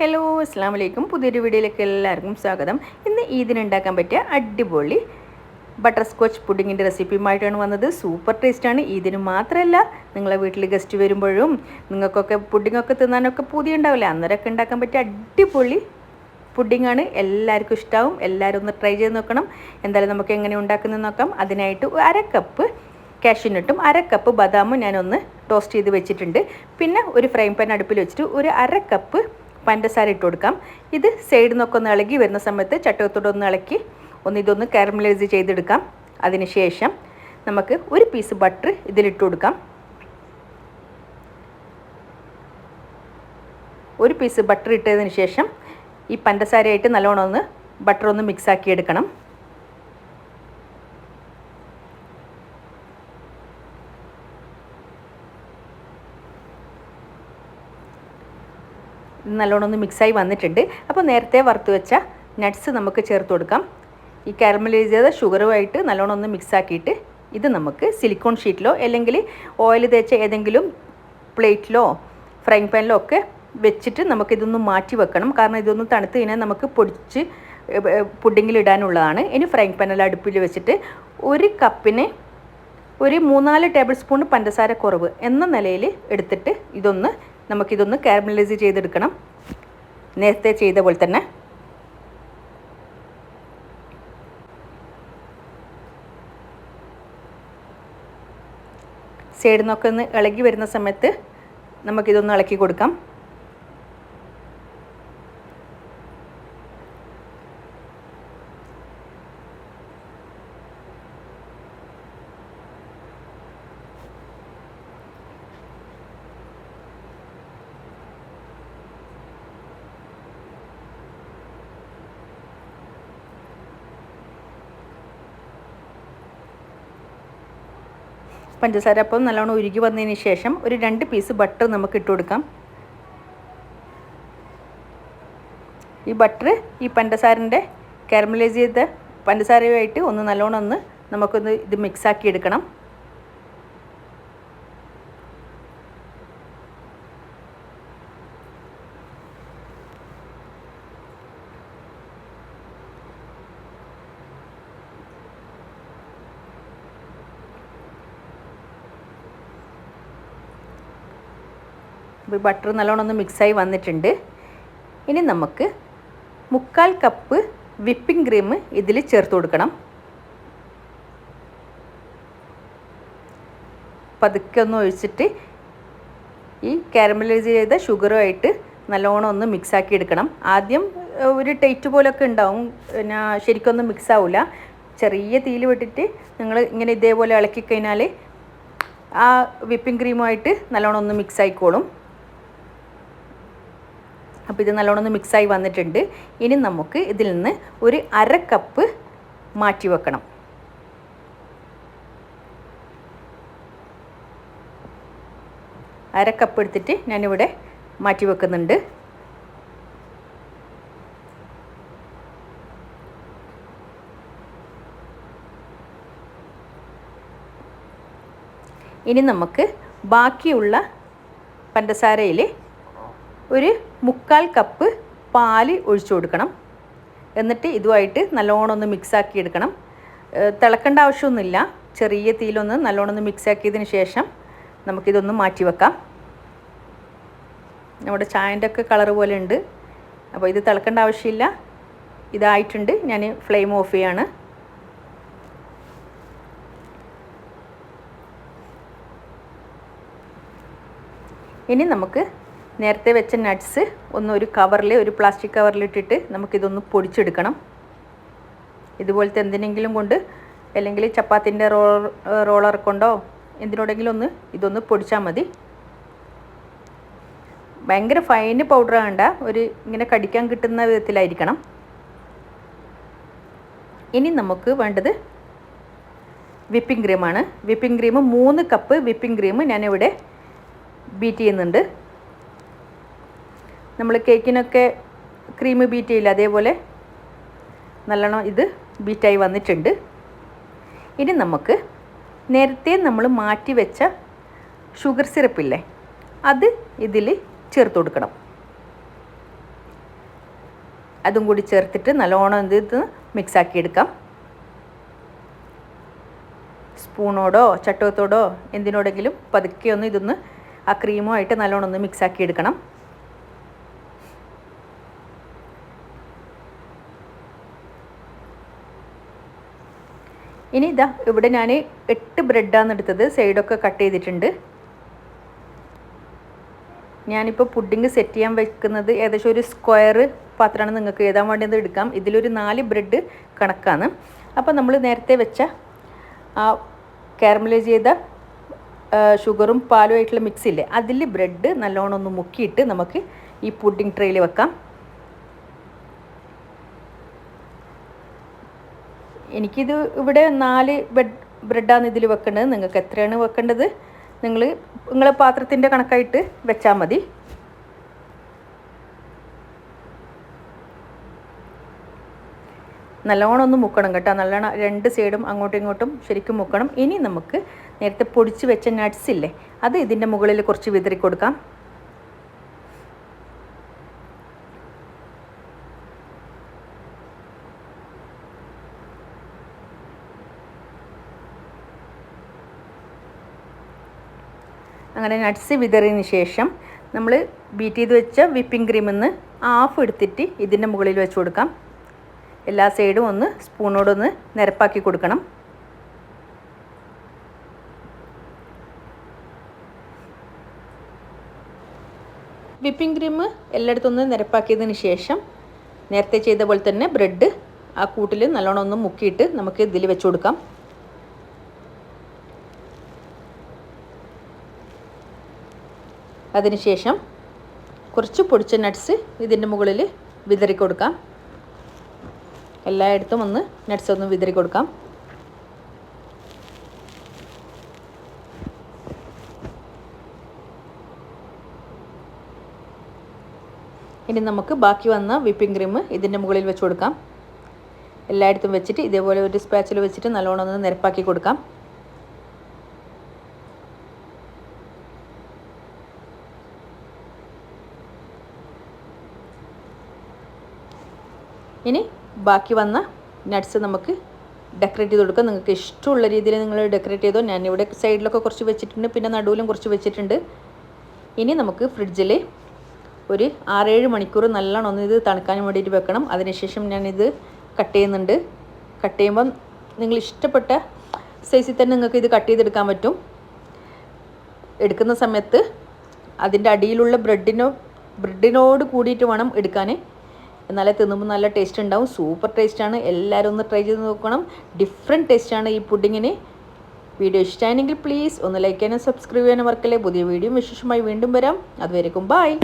Hello അസ്സാം വലൈക്കും പുതിയൊരു വീഡിയോയിലേക്ക് എല്ലാവർക്കും സ്വാഗതം. ഇന്ന് ഈദിന് ഉണ്ടാക്കാൻ പറ്റിയ അടിപൊളി ബട്ടർ സ്കോച്ച് പുഡിങ്ങിന്റെ റെസിപ്പിയുമായിട്ടാണ് വന്നത്. സൂപ്പർ ടേസ്റ്റാണ് ഈദിന് മാത്രമല്ല നിങ്ങളെ വീട്ടിൽ ഗസ്റ്റ് വരുമ്പോഴും നിങ്ങൾക്കൊക്കെ പുഡിങ്ങൊക്കെ തിന്നാനൊക്കെ പുതിയ ഉണ്ടാവില്ല? അന്നേരമൊക്കെ ഉണ്ടാക്കാൻ പറ്റിയ അടിപൊളി പുഡിങ്ങാണ് എല്ലാവർക്കും ഇഷ്ടമാവും എല്ലാവരും ഒന്ന് ട്രൈ ചെയ്ത് നോക്കണം. എന്തായാലും നമുക്ക് എങ്ങനെ ഉണ്ടാക്കുന്നത് നോക്കാം. അതിനായിട്ട് അര കപ്പ് കാഷ്യൂനട്ടും അര കപ്പ് ബദാമും ഞാനൊന്ന് ടോസ്റ്റ് ചെയ്ത് വെച്ചിട്ടുണ്ട്. പിന്നെ ഒരു ഫ്രൈ പാൻ അടുപ്പിൽ വെച്ചിട്ട് ഒരു അര കപ്പ് പഞ്ചസാര ഇട്ട് കൊടുക്കാം. ഇത് സൈഡിൽ നിന്നൊക്കെ ഒന്ന് ഇളകി വരുന്ന സമയത്ത് ചട്ടകത്തോടെ ഒന്ന് ഇളക്കി ഒന്ന് ഇതൊന്ന് കാരമലൈസ് ചെയ്തെടുക്കാം. അതിനുശേഷം നമുക്ക് ഒരു പീസ് ബട്ടർ ഇതിലിട്ട് കൊടുക്കാം. ഒരു പീസ് ബട്ടർ ഇട്ടതിന് ശേഷം ഈ പഞ്ചസാരയായിട്ട് നല്ലോണം ഒന്ന് ബട്ടർ ഒന്ന് മിക്സ് ആക്കി എടുക്കണം. നല്ലോണം ഒന്ന് മിക്സായി വന്നിട്ടുണ്ട്. അപ്പോൾ നേരത്തെ വറുത്ത് വെച്ച നട്ട്സ് നമുക്ക് ചേർത്ത് കൊടുക്കാം. ഈ കാരമലൈസ് ചെയ്ത ഷുഗറുമായിട്ട് നല്ലോണം ഒന്ന് മിക്സാക്കിയിട്ട് ഇത് നമുക്ക് സിലിക്കോൺ ഷീറ്റിലോ അല്ലെങ്കിൽ ഓയിൽ തേച്ച ഏതെങ്കിലും പ്ലേറ്റിലോ ഫ്രൈങ് പാനിലോ ഒക്കെ വെച്ചിട്ട് നമുക്കിതൊന്ന് മാറ്റി വെക്കണം. കാരണം ഇതൊന്ന് തണുത്ത് കഴിഞ്ഞാൽ നമുക്ക് പൊടിച്ച് പുഡിങ്ങിൽ ഇടാനുള്ളതാണ്. ഇനി ഫ്രൈങ് പാനിൽ അടുപ്പിൽ വെച്ചിട്ട് ഒരു കപ്പിന് ഒരു മൂന്നാൽ ടേബിൾ സ്പൂൺ പഞ്ചസാര കുറവ് എന്ന നിലയിൽ എടുത്തിട്ട് ഇതൊന്ന് നമുക്കിതൊന്ന് കാരമലൈസ് ചെയ്തെടുക്കണം. നേരത്തെ ചെയ്ത പോലെ തന്നെ. സൈഡിൽ നിന്നൊക്കെ ഒന്ന് ഇളകി വരുന്ന സമയത്ത് നമുക്കിതൊന്ന് ഇളക്കി കൊടുക്കാം. പഞ്ചസാര അപ്പം നല്ലോണം ഉരുകി വന്നതിന് ശേഷം ഒരു രണ്ട് പീസ് ബട്ടർ നമുക്ക് ഇട്ട് കൊടുക്കാം. ഈ ബട്ടർ ഈ പഞ്ചസാരന്റെ കാരമലൈസ് ചെയ്ത പഞ്ചസാരയുമായിട്ട് ഒന്ന് നല്ലോണം ഒന്ന് നമുക്കൊന്ന് ഇത് മിക്സാക്കി എടുക്കണം. ബട്ടർ നല്ലോണം ഒന്ന് മിക്സായി വന്നിട്ടുണ്ട്. ഇനി നമുക്ക് മുക്കാൽ കപ്പ് വിപ്പിംഗ് ക്രീം ഇതിൽ ചേർത്ത് കൊടുക്കണം. പതുക്കെ ഒന്ന് ഒഴിച്ചിട്ട് ഈ കാരമലൈസ് ചെയ്ത ഷുഗറുമായിട്ട് നല്ലോണം ഒന്ന് മിക്സാക്കി എടുക്കണം. ആദ്യം ഒരു ടേറ്റ് പോലൊക്കെ ഉണ്ടാവും. പിന്നെ ശരിക്കൊന്നും മിക്സ് ആവില്ല ചെറിയ തീയിൽ വിട്ടിട്ട് നിങ്ങൾ ഇങ്ങനെ ഇതേപോലെ ഇളക്കി കഴിഞ്ഞാൽ ആ വിപ്പിംഗ് ക്രീമുമായിട്ട് നല്ലോണം ഒന്ന് മിക്സ് ആയിക്കോളും. അപ്പോൾ ഇത് നല്ലോണം ഒന്ന് മിക്സായി വന്നിട്ടുണ്ട്. ഇനി നമുക്ക് ഇതിൽ നിന്ന് ഒരു അര കപ്പ് മാറ്റി വെക്കണം. അര കപ്പ് എടുത്തിട്ട് ഞാനിവിടെ മാറ്റി വെക്കുന്നുണ്ട്. ഇനി നമുക്ക് ബാക്കിയുള്ള പഞ്ചസാരയിൽ ഒരു മുക്കാൽ കപ്പ് പാൽ ഒഴിച്ചു കൊടുക്കണം. എന്നിട്ട് ഇതുമായിട്ട് നല്ലോണം ഒന്ന് മിക്സാക്കി എടുക്കണം. തിളക്കേണ്ട ആവശ്യമൊന്നുമില്ല. ചെറിയ തീയിലൊന്ന് നല്ലോണം ഒന്ന് മിക്സാക്കിയതിന് ശേഷം നമുക്കിതൊന്ന് മാറ്റി വെക്കാം. നമ്മുടെ ചായന്റെ ഒക്കെ കളർ പോലെ ഉണ്ട്. അപ്പോൾ ഇത് തിളക്കേണ്ട ആവശ്യമില്ല. ഇതായിട്ടുണ്ട്. ഞാൻ ഫ്ലെയിം ഓഫ് ചെയ്യാണ്. ഇനി നമുക്ക് നേരത്തെ വെച്ച നട്ട്സ് ഒന്ന് ഒരു കവറിൽ ഒരു പ്ലാസ്റ്റിക് കവറിലിട്ടിട്ട് നമുക്കിതൊന്ന് പൊടിച്ചെടുക്കണം. ഇതുപോലത്തെ എന്തിനെങ്കിലും കൊണ്ട് അല്ലെങ്കിൽ ചപ്പാത്തിന്റെ റോ റോളർ കൊണ്ടോ എന്തിനോടെങ്കിലും ഒന്ന് ഇതൊന്ന് പൊടിച്ചാൽ മതി. ഭയങ്കര ഫൈന് പൗഡർ വേണ്ട ഒരു ഇങ്ങനെ കടിക്കാൻ കിട്ടുന്ന വിധത്തിലായിരിക്കണം. ഇനി നമുക്ക് വേണ്ടത് വിപ്പിംഗ് ക്രീമാണ് വിപ്പിംഗ് ക്രീം മൂന്ന് കപ്പ് വിപ്പിംഗ് ക്രീം ഞാനിവിടെ ബീറ്റ് ചെയ്യുന്നുണ്ട്. നമ്മൾ കേക്കിനൊക്കെ ക്രീം ബീറ്റ് ചെയ്യില്ല? അതേപോലെ നല്ലോണം ഇത് ബീറ്റായി വന്നിട്ടുണ്ട്. ഇനി നമുക്ക് നേരത്തെ നമ്മൾ മാറ്റി വെച്ച ഷുഗർ സിറപ്പില്ലേ അത് ഇതിൽ ചേർത്ത് കൊടുക്കണം. അതും കൂടി ചേർത്തിട്ട് നല്ലോണം ഇത് മിക്സാക്കി എടുക്കാം. സ്പൂണോടോ ചട്ടകത്തോടോ എന്തിനോടെങ്കിലും പതുക്കെ ഒന്ന് ഇതൊന്ന് ആ ക്രീമുമായിട്ട് നല്ലോണം ഒന്ന് മിക്സാക്കി എടുക്കണം. ഇനി ഇതാ ഇവിടെ ഞാൻ എട്ട് ബ്രെഡാണ് എടുത്തത്. സൈഡൊക്കെ കട്ട് ചെയ്തിട്ടുണ്ട്. ഞാനിപ്പോൾ പുഡിങ് സെറ്റ് ചെയ്യാൻ വെക്കുന്നത് ഏകദേശം ഒരു സ്ക്വയർ പാത്രമാണ് നിങ്ങൾക്ക് ഏതാൻ വേണ്ടിയത് എടുക്കാം. ഇതിലൊരു നാല് ബ്രെഡ് കണക്കാണ്. അപ്പോൾ നമ്മൾ നേരത്തെ വെച്ച ആ കാരമലൈസ് ചെയ്ത ഷുഗറും പാലും ആയിട്ടുള്ള മിക്സ് ഇല്ലേ? അതിൽ ബ്രെഡ് നല്ലോണം ഒന്ന് മുക്കിയിട്ട് നമുക്ക് ഈ പുഡിങ് ട്രെയിൽ വെക്കാം. എനിക്കിത് ഇവിടെ നാല് ബെഡ് ബ്രെഡാണ് ഇതിൽ വെക്കേണ്ടത് നിങ്ങൾക്ക് എത്രയാണ് വെക്കേണ്ടത്? നിങ്ങൾ നിങ്ങളെ പാത്രത്തിന്റെ കണക്കായിട്ട് വെച്ചാൽ മതി. നല്ലോണം ഒന്ന് മുക്കണം കേട്ടോ. നല്ലോണം രണ്ട് സൈഡും അങ്ങോട്ടും ഇങ്ങോട്ടും ശരിക്കും മുക്കണം. ഇനി നമുക്ക് നേരത്തെ പൊടിച്ച് വെച്ച നട്ട്സ് ഇല്ലേ അത് ഇതിന്റെ മുകളിൽ കുറച്ച് വിതറി കൊടുക്കാം അങ്ങനെ നട്ട്സ് വിതറിയതിന് ശേഷം നമ്മൾ ബീറ്റ് ചെയ്ത് വെച്ച വിപ്പിംഗ് ക്രീമിൽ നിന്ന് ഹാഫ് എടുത്തിട്ട് ഇതിന്റെ മുകളിൽ വെച്ച് കൊടുക്കാം. എല്ലാ സൈഡും ഒന്ന് സ്പൂണോടൊന്ന് നിരപ്പാക്കി കൊടുക്കണം. വിപ്പിംഗ് ക്രീം എല്ലായിടത്തും ഒന്ന് നിരപ്പാക്കിയതിന് ശേഷം നേരത്തെ ചെയ്ത പോലെ തന്നെ ബ്രെഡ് ആ കൂട്ടിൽ നല്ലോണം ഒന്ന് മുക്കിയിട്ട് നമുക്ക് ഇതിൽ വെച്ച് കൊടുക്കാം. അതിനുശേഷം കുറച്ച് പൊടിച്ച നട്ട്സ് ഇതിന്റെ മുകളിൽ വിതറി കൊടുക്കാം. എല്ലായിടത്തും ഒന്ന് നട്ട്സ് ഒന്ന് വിതറി കൊടുക്കാം. ഇനി നമുക്ക് ബാക്കി വന്ന വിപ്പിംഗ് ക്രീം ഇതിന്റെ മുകളിൽ വെച്ച് കൊടുക്കാം. എല്ലായിടത്തും വെച്ചിട്ട് ഇതേപോലെ ഒരു സ്പാച്ചിൽ വെച്ചിട്ട് നല്ലോണം ഒന്ന് നിരപ്പാക്കി കൊടുക്കാം. ഇനി ബാക്കി വന്ന നട്ട്സ് നമുക്ക് ഡെക്കറേറ്റ് ചെയ്ത് കൊടുക്കാം. നിങ്ങൾക്ക് ഇഷ്ടമുള്ള രീതിയിൽ നിങ്ങൾ ഡെക്കറേറ്റ് ചെയ്തോ ഞാൻ ഇവിടെ സൈഡിലൊക്കെ കുറച്ച് വെച്ചിട്ടുണ്ട് പിന്നെ നടുവിലും കുറച്ച് വെച്ചിട്ടുണ്ട്. ഇനി നമുക്ക് ഫ്രിഡ്ജിൽ ഒരു ആറേഴ് മണിക്കൂർ നല്ലോണം ഒന്ന് ഇത് തണുക്കാൻ വേണ്ടിയിട്ട് വെക്കണം. അതിനുശേഷം ഞാനിത് കട്ട് ചെയ്യുന്നുണ്ട്. കട്ട് ചെയ്യുമ്പം നിങ്ങൾ ഇഷ്ടപ്പെട്ട സൈസിൽ തന്നെ നിങ്ങൾക്ക് ഇത് കട്ട് ചെയ്തെടുക്കാൻ പറ്റും. എടുക്കുന്ന സമയത്ത് അതിന്റെ അടിയിലുള്ള ബ്രെഡിനോ ബ്രെഡിനോട് കൂടിയിട്ട് വേണം എടുക്കാൻ. എന്നാലേ തിന്നുമ്പോൾ നല്ല ടേസ്റ്റ് ഉണ്ടാവും. സൂപ്പർ ടേസ്റ്റാണ് എല്ലാവരും ഒന്ന് ട്രൈ ചെയ്ത് നോക്കണം. ഡിഫറെന്റ് ടേസ്റ്റാണ് ഈ പുഡിങ്ങിന്. വീഡിയോ ഇഷ്ടമായെങ്കിൽ പ്ലീസ് ഒന്ന് ലൈക്ക് ചെയ്യാനും സബ്സ്ക്രൈബ് ചെയ്യാനും മറക്കല്ലേ. പുതിയ വീഡിയോ വിശേഷമായി വീണ്ടും വരാം. അതുവരെക്കും ബായ്